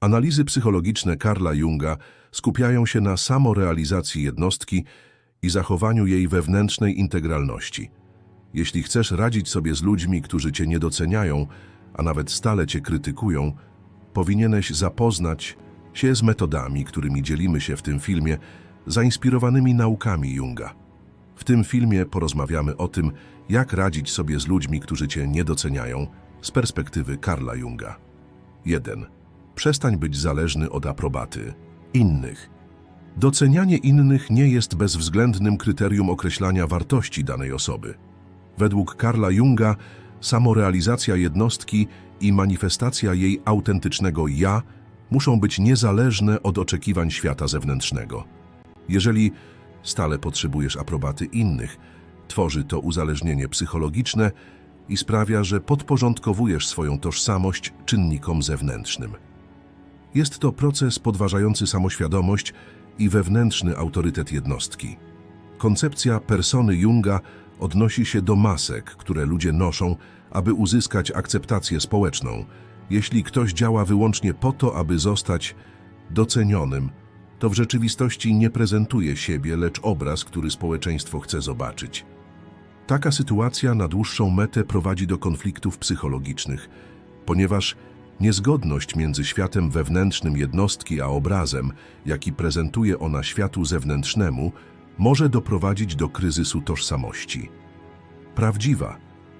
Analizy psychologiczne Karla Junga skupiają się na samorealizacji jednostki i zachowaniu jej wewnętrznej integralności. Jeśli chcesz radzić sobie z ludźmi, którzy cię nie doceniają, a nawet stale cię krytykują, powinieneś zapoznać się z metodami, którymi dzielimy się w tym filmie, zainspirowanymi naukami Junga. W tym filmie porozmawiamy o tym, jak radzić sobie z ludźmi, którzy cię nie doceniają, z perspektywy Karla Junga. 1. Przestań być zależny od aprobaty innych. Docenianie innych nie jest bezwzględnym kryterium określania wartości danej osoby. Według Karla Junga samorealizacja jednostki i manifestacja jej autentycznego ja muszą być niezależne od oczekiwań świata zewnętrznego. Jeżeli stale potrzebujesz aprobaty innych, tworzy to uzależnienie psychologiczne i sprawia, że podporządkowujesz swoją tożsamość czynnikom zewnętrznym. Jest to proces podważający samoświadomość i wewnętrzny autorytet jednostki. Koncepcja persony Junga odnosi się do masek, które ludzie noszą, aby uzyskać akceptację społeczną. Jeśli ktoś działa wyłącznie po to, aby zostać docenionym, to w rzeczywistości nie prezentuje siebie, lecz obraz, który społeczeństwo chce zobaczyć. Taka sytuacja na dłuższą metę prowadzi do konfliktów psychologicznych, ponieważ niezgodność między światem wewnętrznym jednostki a obrazem, jaki prezentuje ona światu zewnętrznemu, może doprowadzić do kryzysu tożsamości. Prawdziwa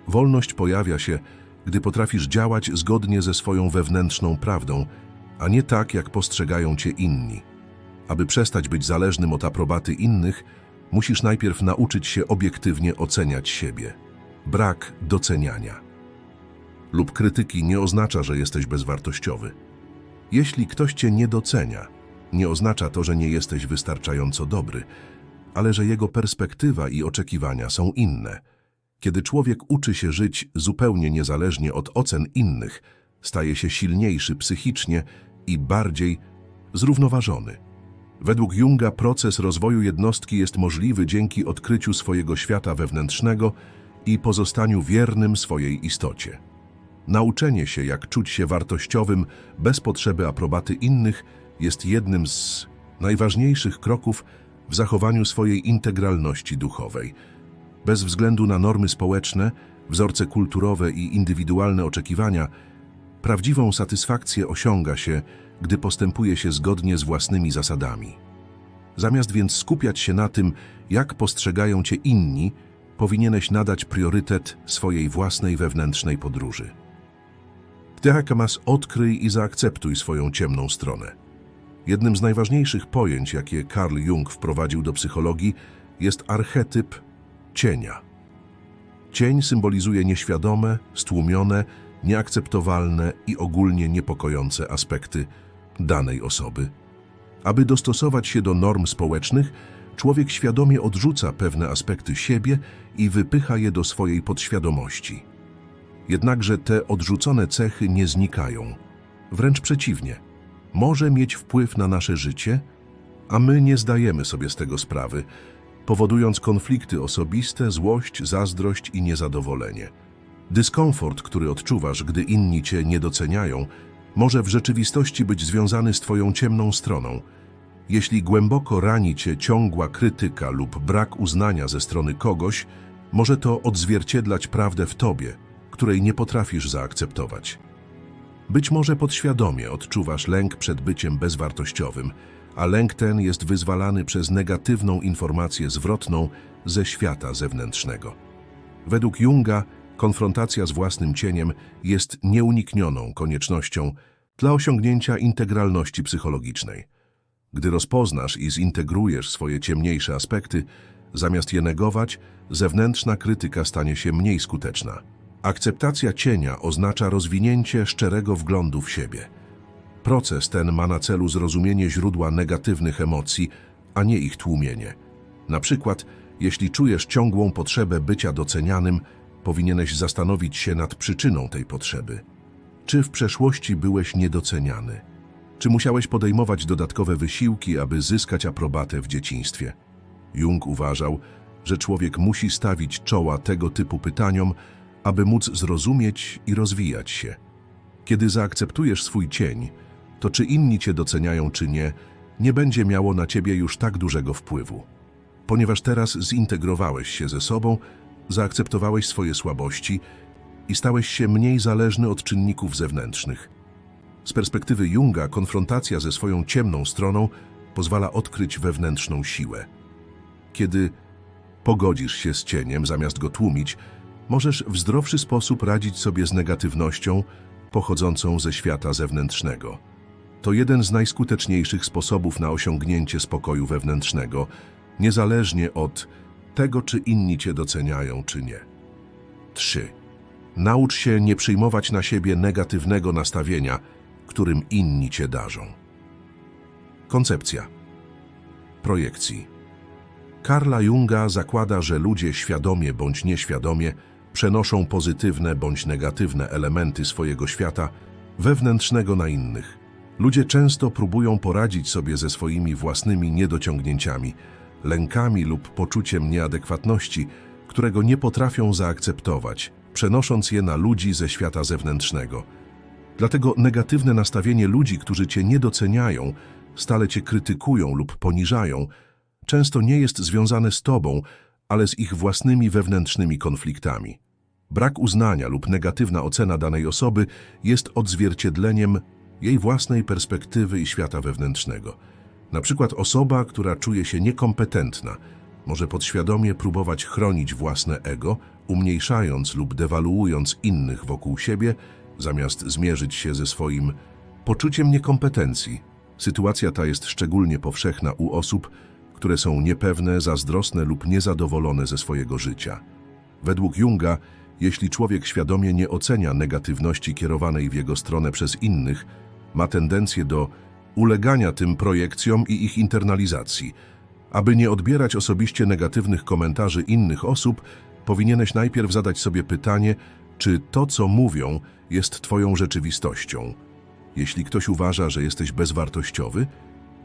wolność pojawia się, gdy potrafisz działać zgodnie ze swoją wewnętrzną prawdą, a nie tak, jak postrzegają cię inni. Aby przestać być zależnym od aprobaty innych, musisz najpierw nauczyć się obiektywnie oceniać siebie. Brak doceniania lub krytyki nie oznacza, że jesteś bezwartościowy. Jeśli ktoś cię nie docenia, nie oznacza to, że nie jesteś wystarczająco dobry, ale że jego perspektywa i oczekiwania są inne. Kiedy człowiek uczy się żyć zupełnie niezależnie od ocen innych, staje się silniejszy psychicznie i bardziej zrównoważony. Według Junga proces rozwoju jednostki jest możliwy dzięki odkryciu swojego świata wewnętrznego i pozostaniu wiernym swojej istocie. Nauczenie się, jak czuć się wartościowym bez potrzeby aprobaty innych, jest jednym z najważniejszych kroków w zachowaniu swojej integralności duchowej. Bez względu na normy społeczne, wzorce kulturowe i indywidualne oczekiwania, prawdziwą satysfakcję osiąga się, gdy postępuje się zgodnie z własnymi zasadami. Zamiast więc skupiać się na tym, jak postrzegają cię inni, powinieneś nadać priorytet swojej własnej wewnętrznej podróży. Teakamas odkryj i zaakceptuj swoją ciemną stronę. Jednym z najważniejszych pojęć, jakie Carl Jung wprowadził do psychologii, jest archetyp cienia. Cień symbolizuje nieświadome, stłumione, nieakceptowalne i ogólnie niepokojące aspekty danej osoby. Aby dostosować się do norm społecznych, człowiek świadomie odrzuca pewne aspekty siebie i wypycha je do swojej podświadomości. Jednakże te odrzucone cechy nie znikają. Wręcz przeciwnie, może mieć wpływ na nasze życie, a my nie zdajemy sobie z tego sprawy, powodując konflikty osobiste, złość, zazdrość i niezadowolenie. Dyskomfort, który odczuwasz, gdy inni cię nie doceniają, może w rzeczywistości być związany z twoją ciemną stroną. Jeśli głęboko rani cię ciągła krytyka lub brak uznania ze strony kogoś, może to odzwierciedlać prawdę w tobie, której nie potrafisz zaakceptować. Być może podświadomie odczuwasz lęk przed byciem bezwartościowym, a lęk ten jest wyzwalany przez negatywną informację zwrotną ze świata zewnętrznego. Według Junga konfrontacja z własnym cieniem jest nieuniknioną koniecznością dla osiągnięcia integralności psychologicznej. Gdy rozpoznasz i zintegrujesz swoje ciemniejsze aspekty, zamiast je negować, zewnętrzna krytyka stanie się mniej skuteczna. Akceptacja cienia oznacza rozwinięcie szczerego wglądu w siebie. Proces ten ma na celu zrozumienie źródła negatywnych emocji, a nie ich tłumienie. Na przykład, jeśli czujesz ciągłą potrzebę bycia docenianym, powinieneś zastanowić się nad przyczyną tej potrzeby. Czy w przeszłości byłeś niedoceniany? Czy musiałeś podejmować dodatkowe wysiłki, aby zyskać aprobatę w dzieciństwie? Jung uważał, że człowiek musi stawić czoła tego typu pytaniom, aby móc zrozumieć i rozwijać się. Kiedy zaakceptujesz swój cień, to czy inni cię doceniają czy nie, nie będzie miało na ciebie już tak dużego wpływu. Ponieważ teraz zintegrowałeś się ze sobą, zaakceptowałeś swoje słabości i stałeś się mniej zależny od czynników zewnętrznych. Z perspektywy Junga konfrontacja ze swoją ciemną stroną pozwala odkryć wewnętrzną siłę. Kiedy pogodzisz się z cieniem zamiast go tłumić, możesz w zdrowszy sposób radzić sobie z negatywnością pochodzącą ze świata zewnętrznego. To jeden z najskuteczniejszych sposobów na osiągnięcie spokoju wewnętrznego, niezależnie od tego, czy inni cię doceniają, czy nie. 3. Naucz się nie przyjmować na siebie negatywnego nastawienia, którym inni cię darzą. Koncepcja projekcji. Karla Junga zakłada, że ludzie świadomie bądź nieświadomie przenoszą pozytywne bądź negatywne elementy swojego świata wewnętrznego na innych. Ludzie często próbują poradzić sobie ze swoimi własnymi niedociągnięciami, lękami lub poczuciem nieadekwatności, którego nie potrafią zaakceptować, przenosząc je na ludzi ze świata zewnętrznego. Dlatego negatywne nastawienie ludzi, którzy cię nie doceniają, stale cię krytykują lub poniżają, często nie jest związane z tobą, ale z ich własnymi wewnętrznymi konfliktami. Brak uznania lub negatywna ocena danej osoby jest odzwierciedleniem jej własnej perspektywy i świata wewnętrznego. Na przykład osoba, która czuje się niekompetentna, może podświadomie próbować chronić własne ego, umniejszając lub dewaluując innych wokół siebie, zamiast zmierzyć się ze swoim poczuciem niekompetencji. Sytuacja ta jest szczególnie powszechna u osób, które są niepewne, zazdrosne lub niezadowolone ze swojego życia. Według Junga, jeśli człowiek świadomie nie ocenia negatywności kierowanej w jego stronę przez innych, ma tendencję do ulegania tym projekcjom i ich internalizacji. Aby nie odbierać osobiście negatywnych komentarzy innych osób, powinieneś najpierw zadać sobie pytanie, czy to, co mówią, jest Twoją rzeczywistością. Jeśli ktoś uważa, że jesteś bezwartościowy,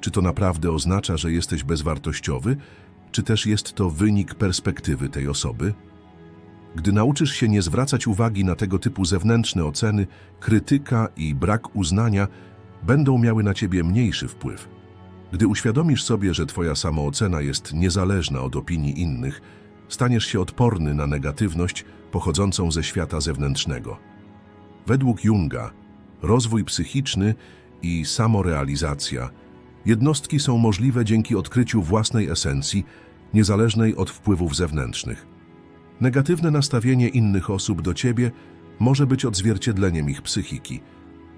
czy to naprawdę oznacza, że jesteś bezwartościowy, czy też jest to wynik perspektywy tej osoby? Gdy nauczysz się nie zwracać uwagi na tego typu zewnętrzne oceny, krytyka i brak uznania będą miały na ciebie mniejszy wpływ. Gdy uświadomisz sobie, że twoja samoocena jest niezależna od opinii innych, staniesz się odporny na negatywność pochodzącą ze świata zewnętrznego. Według Junga, rozwój psychiczny i samorealizacja jednostki są możliwe dzięki odkryciu własnej esencji, niezależnej od wpływów zewnętrznych. Negatywne nastawienie innych osób do ciebie może być odzwierciedleniem ich psychiki,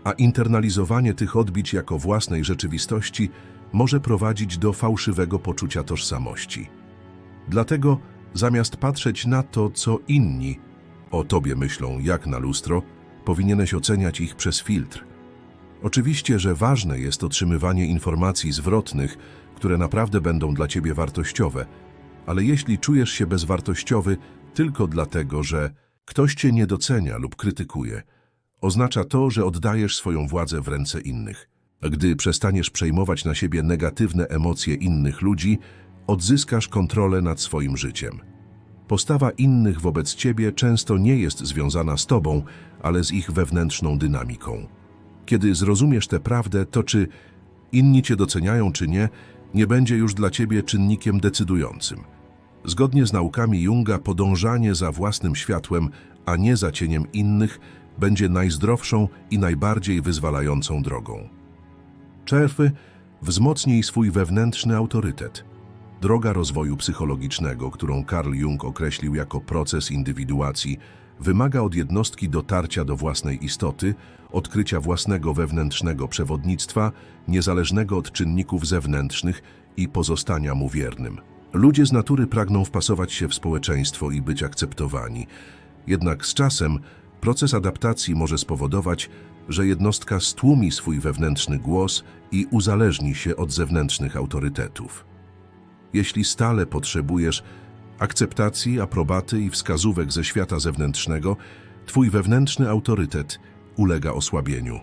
a internalizowanie tych odbić jako własnej rzeczywistości może prowadzić do fałszywego poczucia tożsamości. Dlatego zamiast patrzeć na to, co inni o tobie myślą jak na lustro, powinieneś oceniać ich przez filtr. Oczywiście, że ważne jest otrzymywanie informacji zwrotnych, które naprawdę będą dla ciebie wartościowe, ale jeśli czujesz się bezwartościowy tylko dlatego, że ktoś cię nie docenia lub krytykuje, oznacza to, że oddajesz swoją władzę w ręce innych. Gdy przestaniesz przejmować na siebie negatywne emocje innych ludzi, odzyskasz kontrolę nad swoim życiem. Postawa innych wobec ciebie często nie jest związana z tobą, ale z ich wewnętrzną dynamiką. Kiedy zrozumiesz tę prawdę, to czy inni cię doceniają, czy nie, nie będzie już dla ciebie czynnikiem decydującym. Zgodnie z naukami Junga, podążanie za własnym światłem, a nie za cieniem innych, będzie najzdrowszą i najbardziej wyzwalającą drogą. Czerwy, wzmocnij swój wewnętrzny autorytet. Droga rozwoju psychologicznego, którą Carl Jung określił jako proces indywiduacji, wymaga od jednostki dotarcia do własnej istoty, odkrycia własnego wewnętrznego przewodnictwa, niezależnego od czynników zewnętrznych i pozostania mu wiernym. Ludzie z natury pragną wpasować się w społeczeństwo i być akceptowani. Jednak z czasem proces adaptacji może spowodować, że jednostka stłumi swój wewnętrzny głos i uzależni się od zewnętrznych autorytetów. Jeśli stale potrzebujesz akceptacji, aprobaty i wskazówek ze świata zewnętrznego, twój wewnętrzny autorytet ulega osłabieniu.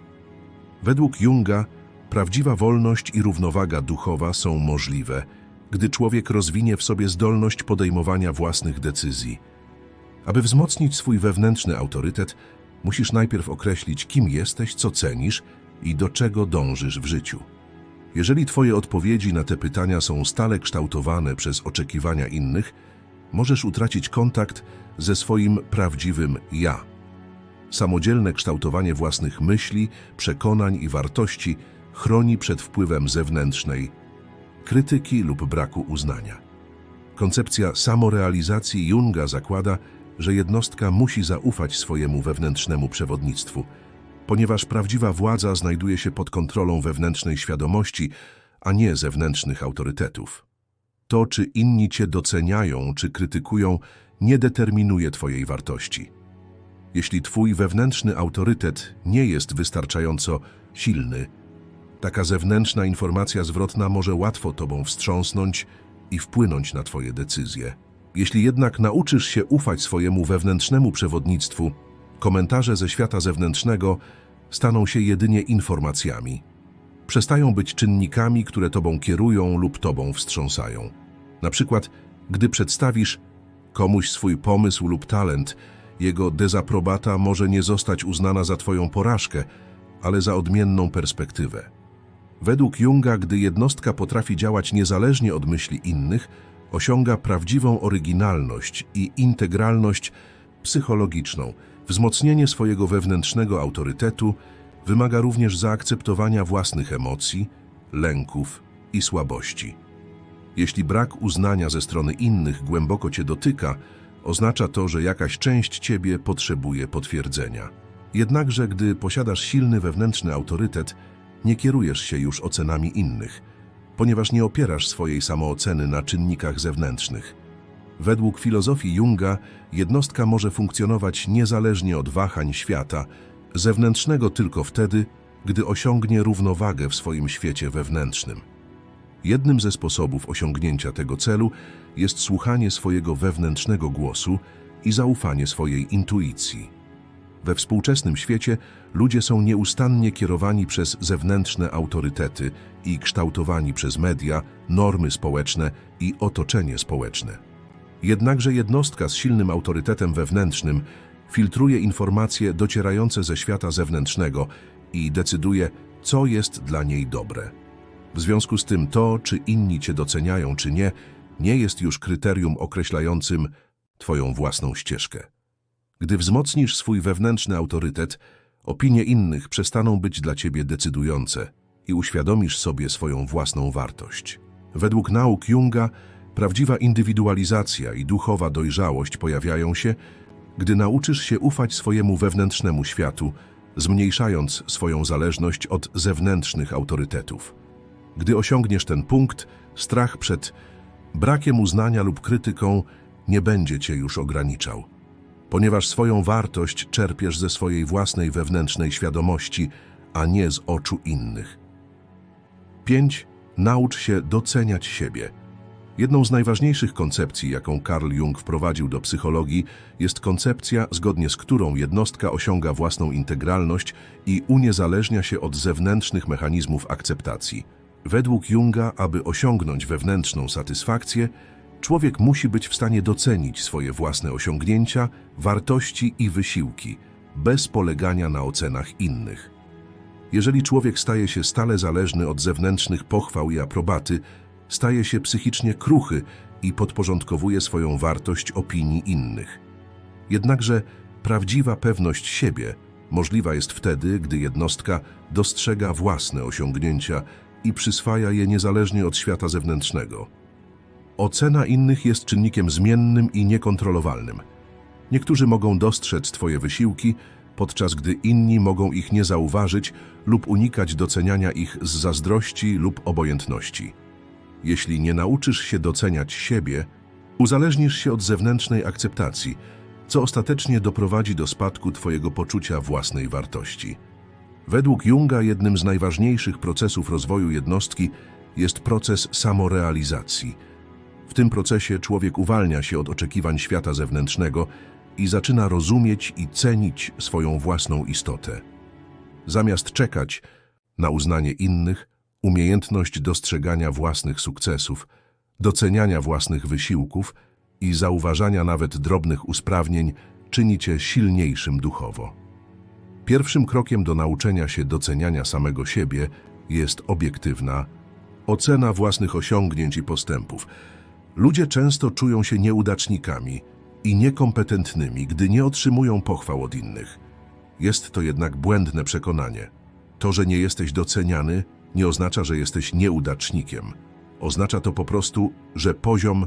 Według Junga prawdziwa wolność i równowaga duchowa są możliwe, gdy człowiek rozwinie w sobie zdolność podejmowania własnych decyzji. Aby wzmocnić swój wewnętrzny autorytet, musisz najpierw określić, kim jesteś, co cenisz i do czego dążysz w życiu. Jeżeli Twoje odpowiedzi na te pytania są stale kształtowane przez oczekiwania innych, możesz utracić kontakt ze swoim prawdziwym ja. Samodzielne kształtowanie własnych myśli, przekonań i wartości chroni przed wpływem zewnętrznej krytyki lub braku uznania. Koncepcja samorealizacji Junga zakłada, że jednostka musi zaufać swojemu wewnętrznemu przewodnictwu, ponieważ prawdziwa władza znajduje się pod kontrolą wewnętrznej świadomości, a nie zewnętrznych autorytetów. To, czy inni cię doceniają czy krytykują, nie determinuje twojej wartości. Jeśli twój wewnętrzny autorytet nie jest wystarczająco silny, taka zewnętrzna informacja zwrotna może łatwo tobą wstrząsnąć i wpłynąć na twoje decyzje. Jeśli jednak nauczysz się ufać swojemu wewnętrznemu przewodnictwu, komentarze ze świata zewnętrznego staną się jedynie informacjami. Przestają być czynnikami, które tobą kierują lub tobą wstrząsają. Na przykład, gdy przedstawisz komuś swój pomysł lub talent, jego dezaprobata może nie zostać uznana za twoją porażkę, ale za odmienną perspektywę. Według Junga, gdy jednostka potrafi działać niezależnie od myśli innych, osiąga prawdziwą oryginalność i integralność psychologiczną. Wzmocnienie swojego wewnętrznego autorytetu wymaga również zaakceptowania własnych emocji, lęków i słabości. Jeśli brak uznania ze strony innych głęboko cię dotyka, oznacza to, że jakaś część ciebie potrzebuje potwierdzenia. Jednakże, gdy posiadasz silny wewnętrzny autorytet, nie kierujesz się już ocenami innych, ponieważ nie opierasz swojej samooceny na czynnikach zewnętrznych. Według filozofii Junga jednostka może funkcjonować niezależnie od wahań świata, zewnętrznego tylko wtedy, gdy osiągnie równowagę w swoim świecie wewnętrznym. Jednym ze sposobów osiągnięcia tego celu jest słuchanie swojego wewnętrznego głosu i zaufanie swojej intuicji. We współczesnym świecie ludzie są nieustannie kierowani przez zewnętrzne autorytety i kształtowani przez media, normy społeczne i otoczenie społeczne. Jednakże jednostka z silnym autorytetem wewnętrznym filtruje informacje docierające ze świata zewnętrznego i decyduje, co jest dla niej dobre. W związku z tym to, czy inni cię doceniają, czy nie, nie jest już kryterium określającym twoją własną ścieżkę. Gdy wzmocnisz swój wewnętrzny autorytet, opinie innych przestaną być dla ciebie decydujące i uświadomisz sobie swoją własną wartość. Według nauk Junga, prawdziwa indywidualizacja i duchowa dojrzałość pojawiają się, gdy nauczysz się ufać swojemu wewnętrznemu światu, zmniejszając swoją zależność od zewnętrznych autorytetów. Gdy osiągniesz ten punkt, strach przed brakiem uznania lub krytyką nie będzie cię już ograniczał ponieważ swoją wartość czerpiesz ze swojej własnej wewnętrznej świadomości, a nie z oczu innych. 5. Naucz się doceniać siebie. Jedną z najważniejszych koncepcji, jaką Carl Jung wprowadził do psychologii, jest koncepcja, zgodnie z którą jednostka osiąga własną integralność i uniezależnia się od zewnętrznych mechanizmów akceptacji. Według Junga, aby osiągnąć wewnętrzną satysfakcję, Człowiek musi być w stanie docenić swoje własne osiągnięcia, wartości i wysiłki, bez polegania na ocenach innych. Jeżeli człowiek staje się stale zależny od zewnętrznych pochwał i aprobaty, staje się psychicznie kruchy i podporządkowuje swoją wartość opinii innych. Jednakże prawdziwa pewność siebie możliwa jest wtedy, gdy jednostka dostrzega własne osiągnięcia i przyswaja je niezależnie od świata zewnętrznego. Ocena innych jest czynnikiem zmiennym i niekontrolowalnym. Niektórzy mogą dostrzec Twoje wysiłki, podczas gdy inni mogą ich nie zauważyć lub unikać doceniania ich z zazdrości lub obojętności. Jeśli nie nauczysz się doceniać siebie, uzależnisz się od zewnętrznej akceptacji, co ostatecznie doprowadzi do spadku Twojego poczucia własnej wartości. Według Junga jednym z najważniejszych procesów rozwoju jednostki jest proces samorealizacji – w tym procesie człowiek uwalnia się od oczekiwań świata zewnętrznego i zaczyna rozumieć i cenić swoją własną istotę. Zamiast czekać na uznanie innych, umiejętność dostrzegania własnych sukcesów, doceniania własnych wysiłków i zauważania nawet drobnych usprawnień czyni cię silniejszym duchowo. Pierwszym krokiem do nauczenia się doceniania samego siebie jest obiektywna ocena własnych osiągnięć i postępów. Ludzie często czują się nieudacznikami i niekompetentnymi, gdy nie otrzymują pochwał od innych. Jest to jednak błędne przekonanie. To, że nie jesteś doceniany, nie oznacza, że jesteś nieudacznikiem. Oznacza to po prostu, że poziom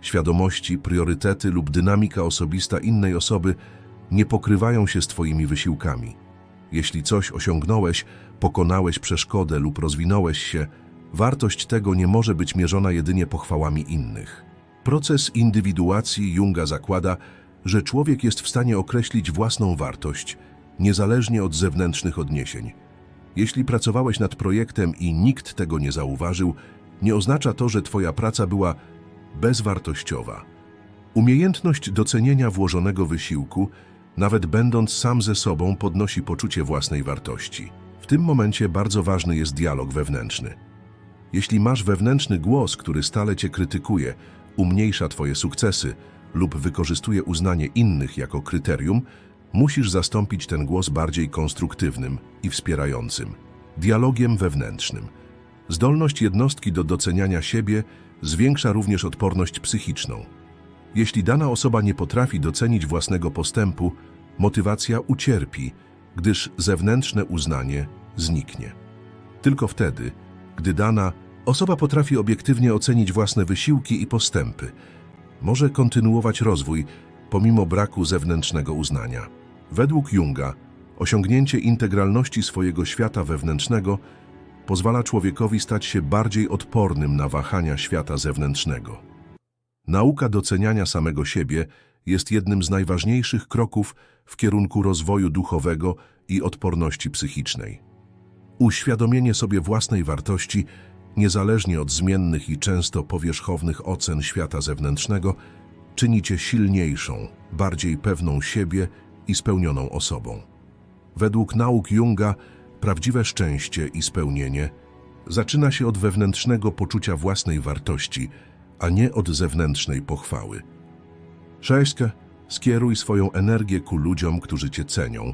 świadomości, priorytety lub dynamika osobista innej osoby nie pokrywają się z Twoimi wysiłkami. Jeśli coś osiągnąłeś, pokonałeś przeszkodę lub rozwinąłeś się, wartość tego nie może być mierzona jedynie pochwałami innych. Proces indywiduacji Junga zakłada, że człowiek jest w stanie określić własną wartość, niezależnie od zewnętrznych odniesień. Jeśli pracowałeś nad projektem i nikt tego nie zauważył, nie oznacza to, że Twoja praca była bezwartościowa. Umiejętność docenienia włożonego wysiłku, nawet będąc sam ze sobą, podnosi poczucie własnej wartości. W tym momencie bardzo ważny jest dialog wewnętrzny. Jeśli masz wewnętrzny głos, który stale cię krytykuje, umniejsza twoje sukcesy lub wykorzystuje uznanie innych jako kryterium, musisz zastąpić ten głos bardziej konstruktywnym i wspierającym. Dialogiem wewnętrznym. Zdolność jednostki do doceniania siebie zwiększa również odporność psychiczną. Jeśli dana osoba nie potrafi docenić własnego postępu, motywacja ucierpi, gdyż zewnętrzne uznanie zniknie. Tylko wtedy, gdy dana osoba potrafi obiektywnie ocenić własne wysiłki i postępy, może kontynuować rozwój pomimo braku zewnętrznego uznania. Według Junga, osiągnięcie integralności swojego świata wewnętrznego pozwala człowiekowi stać się bardziej odpornym na wahania świata zewnętrznego. Nauka doceniania samego siebie jest jednym z najważniejszych kroków w kierunku rozwoju duchowego i odporności psychicznej. Uświadomienie sobie własnej wartości, niezależnie od zmiennych i często powierzchownych ocen świata zewnętrznego, czyni cię silniejszą, bardziej pewną siebie i spełnioną osobą. Według nauk Junga, prawdziwe szczęście i spełnienie zaczyna się od wewnętrznego poczucia własnej wartości, a nie od zewnętrznej pochwały. Sześćkę, skieruj swoją energię ku ludziom, którzy cię cenią.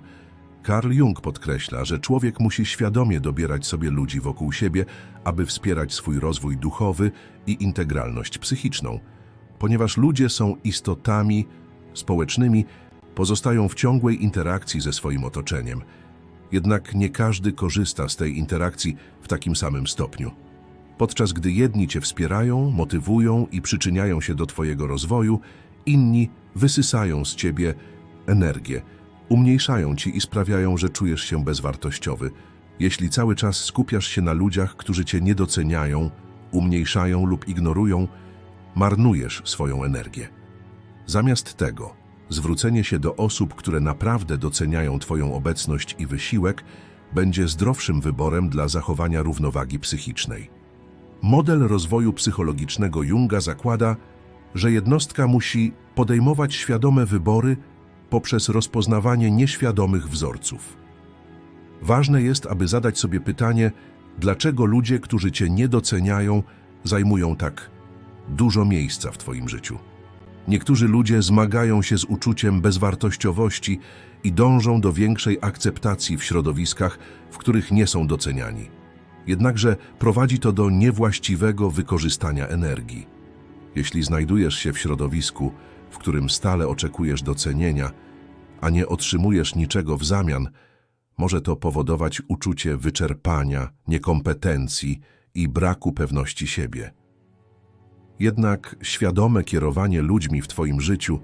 Carl Jung podkreśla, że człowiek musi świadomie dobierać sobie ludzi wokół siebie, aby wspierać swój rozwój duchowy i integralność psychiczną. Ponieważ ludzie są istotami społecznymi, pozostają w ciągłej interakcji ze swoim otoczeniem. Jednak nie każdy korzysta z tej interakcji w takim samym stopniu. Podczas gdy jedni cię wspierają, motywują i przyczyniają się do twojego rozwoju, inni wysysają z ciebie energię, umniejszają ci i sprawiają, że czujesz się bezwartościowy. Jeśli cały czas skupiasz się na ludziach, którzy cię nie doceniają, umniejszają lub ignorują, marnujesz swoją energię. Zamiast tego, zwrócenie się do osób, które naprawdę doceniają Twoją obecność i wysiłek, będzie zdrowszym wyborem dla zachowania równowagi psychicznej. Model rozwoju psychologicznego Junga zakłada, że jednostka musi podejmować świadome wybory poprzez rozpoznawanie nieświadomych wzorców. Ważne jest, aby zadać sobie pytanie, dlaczego ludzie, którzy Cię nie doceniają, zajmują tak dużo miejsca w Twoim życiu. Niektórzy ludzie zmagają się z uczuciem bezwartościowości i dążą do większej akceptacji w środowiskach, w których nie są doceniani. Jednakże prowadzi to do niewłaściwego wykorzystania energii. Jeśli znajdujesz się w środowisku, w którym stale oczekujesz docenienia, a nie otrzymujesz niczego w zamian, może to powodować uczucie wyczerpania, niekompetencji i braku pewności siebie. Jednak świadome kierowanie ludźmi w Twoim życiu,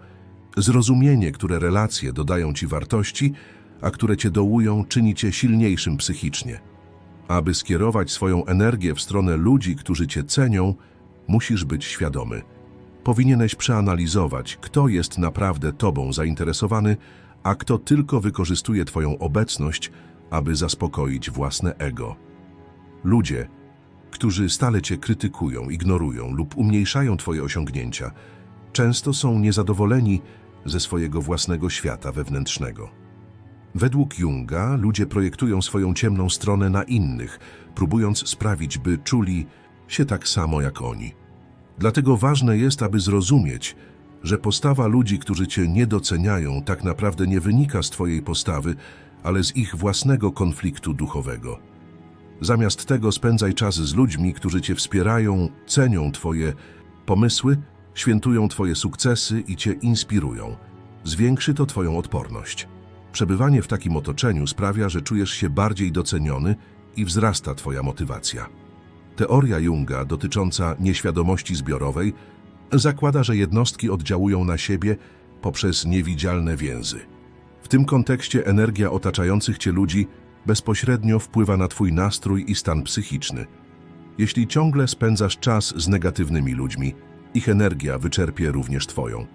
zrozumienie, które relacje dodają Ci wartości, a które Cię dołują, czyni Cię silniejszym psychicznie. Aby skierować swoją energię w stronę ludzi, którzy Cię cenią, musisz być świadomy. Powinieneś przeanalizować, kto jest naprawdę Tobą zainteresowany, a kto tylko wykorzystuje Twoją obecność, aby zaspokoić własne ego. Ludzie, którzy stale Cię krytykują, ignorują lub umniejszają Twoje osiągnięcia, często są niezadowoleni ze swojego własnego świata wewnętrznego. Według Junga ludzie projektują swoją ciemną stronę na innych, próbując sprawić, by czuli się tak samo jak oni. Dlatego ważne jest, aby zrozumieć, że postawa ludzi, którzy Cię nie doceniają, tak naprawdę nie wynika z Twojej postawy, ale z ich własnego konfliktu duchowego. Zamiast tego spędzaj czas z ludźmi, którzy cię wspierają, cenią twoje pomysły, świętują twoje sukcesy i cię inspirują. Zwiększy to twoją odporność. Przebywanie w takim otoczeniu sprawia, że czujesz się bardziej doceniony i wzrasta twoja motywacja. Teoria Junga dotycząca nieświadomości zbiorowej zakłada, że jednostki oddziałują na siebie poprzez niewidzialne więzy. W tym kontekście energia otaczających cię ludzi bezpośrednio wpływa na twój nastrój i stan psychiczny. Jeśli ciągle spędzasz czas z negatywnymi ludźmi, ich energia wyczerpie również twoją.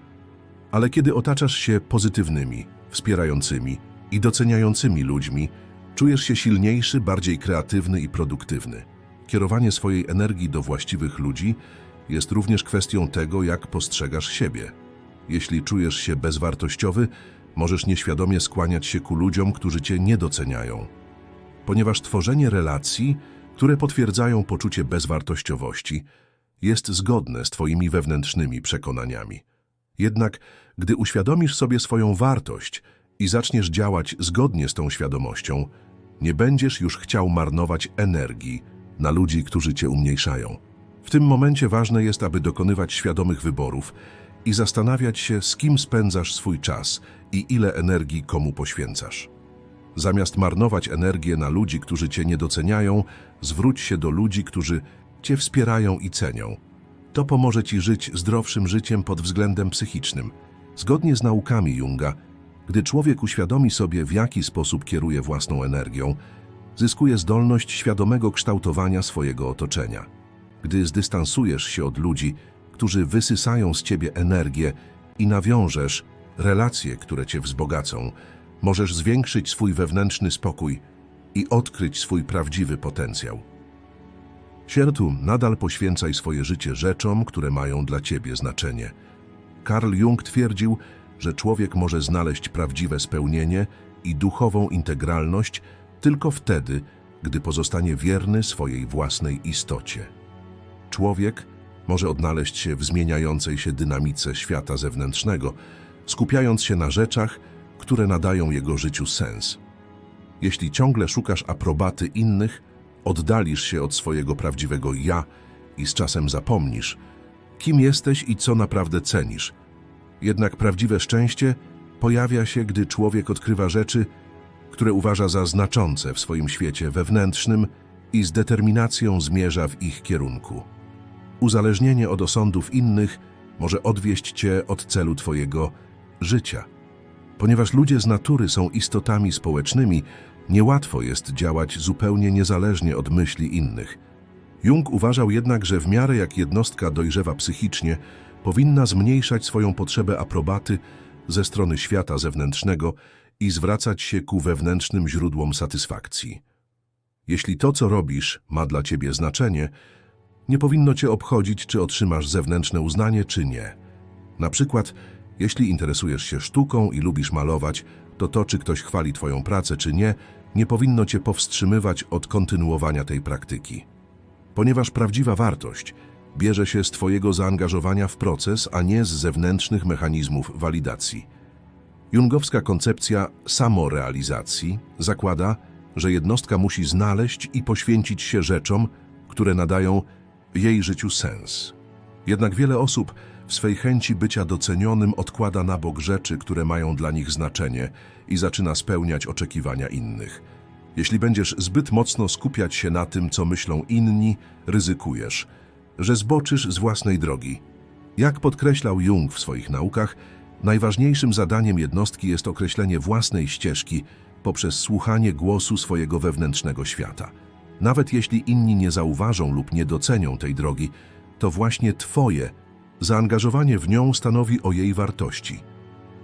Ale kiedy otaczasz się pozytywnymi, wspierającymi i doceniającymi ludźmi, czujesz się silniejszy, bardziej kreatywny i produktywny. Kierowanie swojej energii do właściwych ludzi jest również kwestią tego, jak postrzegasz siebie. Jeśli czujesz się bezwartościowy, możesz nieświadomie skłaniać się ku ludziom, którzy cię nie doceniają. Ponieważ tworzenie relacji, które potwierdzają poczucie bezwartościowości, jest zgodne z twoimi wewnętrznymi przekonaniami. Jednak gdy uświadomisz sobie swoją wartość i zaczniesz działać zgodnie z tą świadomością, nie będziesz już chciał marnować energii na ludzi, którzy cię umniejszają. W tym momencie ważne jest, aby dokonywać świadomych wyborów i zastanawiać się, z kim spędzasz swój czas i ile energii komu poświęcasz. Zamiast marnować energię na ludzi, którzy cię nie doceniają, zwróć się do ludzi, którzy cię wspierają i cenią. To pomoże ci żyć zdrowszym życiem pod względem psychicznym. Zgodnie z naukami Junga, gdy człowiek uświadomi sobie, w jaki sposób kieruje własną energią, zyskuje zdolność świadomego kształtowania swojego otoczenia. Gdy zdystansujesz się od ludzi, którzy wysysają z ciebie energię i nawiążesz relacje, które cię wzbogacą, możesz zwiększyć swój wewnętrzny spokój i odkryć swój prawdziwy potencjał. Siertu, nadal poświęcaj swoje życie rzeczom, które mają dla ciebie znaczenie. Karl Jung twierdził, że człowiek może znaleźć prawdziwe spełnienie i duchową integralność tylko wtedy, gdy pozostanie wierny swojej własnej istocie. Człowiek może odnaleźć się w zmieniającej się dynamice świata zewnętrznego, skupiając się na rzeczach, które nadają jego życiu sens. Jeśli ciągle szukasz aprobaty innych, oddalisz się od swojego prawdziwego ja i z czasem zapomnisz, kim jesteś i co naprawdę cenisz. Jednak prawdziwe szczęście pojawia się, gdy człowiek odkrywa rzeczy, które uważa za znaczące w swoim świecie wewnętrznym i z determinacją zmierza w ich kierunku. Uzależnienie od osądów innych może odwieść cię od celu twojego życia. Ponieważ ludzie z natury są istotami społecznymi, niełatwo jest działać zupełnie niezależnie od myśli innych. Jung uważał jednak, że w miarę jak jednostka dojrzewa psychicznie, powinna zmniejszać swoją potrzebę aprobaty ze strony świata zewnętrznego i zwracać się ku wewnętrznym źródłom satysfakcji. Jeśli to, co robisz, ma dla ciebie znaczenie, nie powinno cię obchodzić, czy otrzymasz zewnętrzne uznanie, czy nie. Na przykład, jeśli interesujesz się sztuką i lubisz malować, to to, czy ktoś chwali twoją pracę, czy nie, nie powinno cię powstrzymywać od kontynuowania tej praktyki. Ponieważ prawdziwa wartość bierze się z twojego zaangażowania w proces, a nie z zewnętrznych mechanizmów walidacji. Jungowska koncepcja samorealizacji zakłada, że jednostka musi znaleźć i poświęcić się rzeczom, które nadają jej życiu sens. Jednak wiele osób w swej chęci bycia docenionym odkłada na bok rzeczy, które mają dla nich znaczenie i zaczyna spełniać oczekiwania innych. Jeśli będziesz zbyt mocno skupiać się na tym, co myślą inni, ryzykujesz, że zboczysz z własnej drogi. Jak podkreślał Jung w swoich naukach, najważniejszym zadaniem jednostki jest określenie własnej ścieżki poprzez słuchanie głosu swojego wewnętrznego świata. Nawet jeśli inni nie zauważą lub nie docenią tej drogi, to właśnie Twoje zaangażowanie w nią stanowi o jej wartości.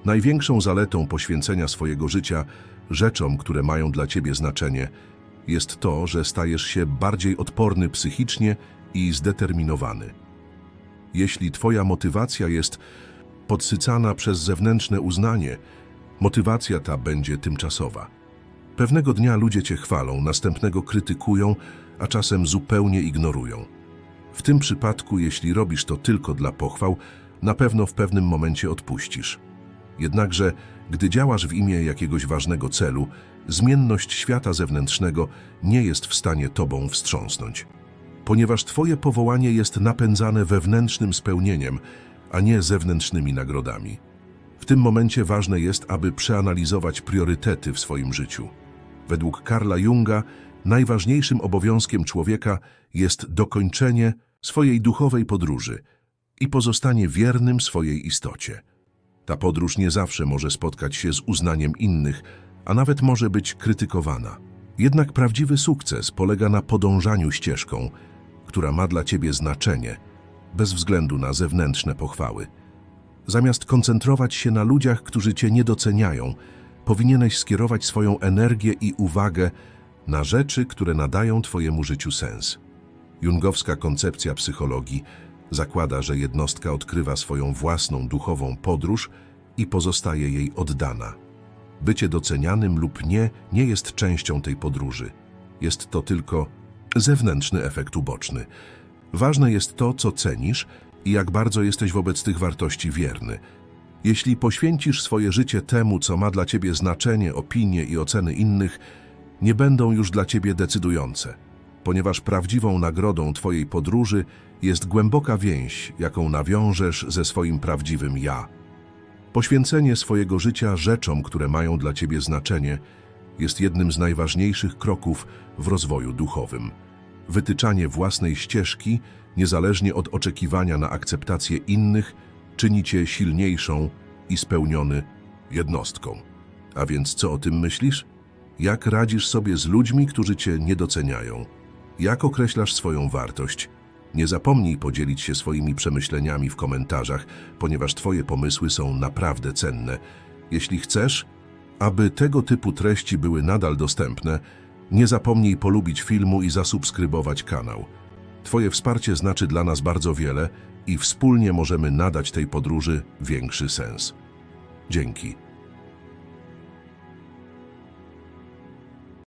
Największą zaletą poświęcenia swojego życia rzeczom, które mają dla Ciebie znaczenie, jest to, że stajesz się bardziej odporny psychicznie i zdeterminowany. Jeśli Twoja motywacja jest podsycana przez zewnętrzne uznanie, motywacja ta będzie tymczasowa. Pewnego dnia ludzie Cię chwalą, następnego krytykują, a czasem zupełnie ignorują. W tym przypadku, jeśli robisz to tylko dla pochwał, na pewno w pewnym momencie odpuścisz. Jednakże, gdy działasz w imię jakiegoś ważnego celu, zmienność świata zewnętrznego nie jest w stanie tobą wstrząsnąć. Ponieważ twoje powołanie jest napędzane wewnętrznym spełnieniem, a nie zewnętrznymi nagrodami. W tym momencie ważne jest, aby przeanalizować priorytety w swoim życiu. Według Karla Junga najważniejszym obowiązkiem człowieka jest dokończenie swojej duchowej podróży i pozostanie wiernym swojej istocie. Ta podróż nie zawsze może spotkać się z uznaniem innych, a nawet może być krytykowana. Jednak prawdziwy sukces polega na podążaniu ścieżką, która ma dla ciebie znaczenie, bez względu na zewnętrzne pochwały. Zamiast koncentrować się na ludziach, którzy cię nie doceniają, powinieneś skierować swoją energię i uwagę na rzeczy, które nadają twojemu życiu sens. Jungowska koncepcja psychologii zakłada, że jednostka odkrywa swoją własną duchową podróż i pozostaje jej oddana. Bycie docenianym lub nie nie jest częścią tej podróży. Jest to tylko zewnętrzny efekt uboczny. Ważne jest to, co cenisz i jak bardzo jesteś wobec tych wartości wierny. Jeśli poświęcisz swoje życie temu, co ma dla ciebie znaczenie, opinie i oceny innych, nie będą już dla ciebie decydujące, ponieważ prawdziwą nagrodą twojej podróży jest głęboka więź, jaką nawiążesz ze swoim prawdziwym ja. Poświęcenie swojego życia rzeczom, które mają dla ciebie znaczenie, jest jednym z najważniejszych kroków w rozwoju duchowym. Wytyczanie własnej ścieżki, niezależnie od oczekiwania na akceptację innych, czyni cię silniejszą i spełniony jednostką. A więc co o tym myślisz? Jak radzisz sobie z ludźmi, którzy cię nie doceniają? Jak określasz swoją wartość? Nie zapomnij podzielić się swoimi przemyśleniami w komentarzach, ponieważ Twoje pomysły są naprawdę cenne. Jeśli chcesz, aby tego typu treści były nadal dostępne, nie zapomnij polubić filmu i zasubskrybować kanał. Twoje wsparcie znaczy dla nas bardzo wiele i wspólnie możemy nadać tej podróży większy sens. Dzięki.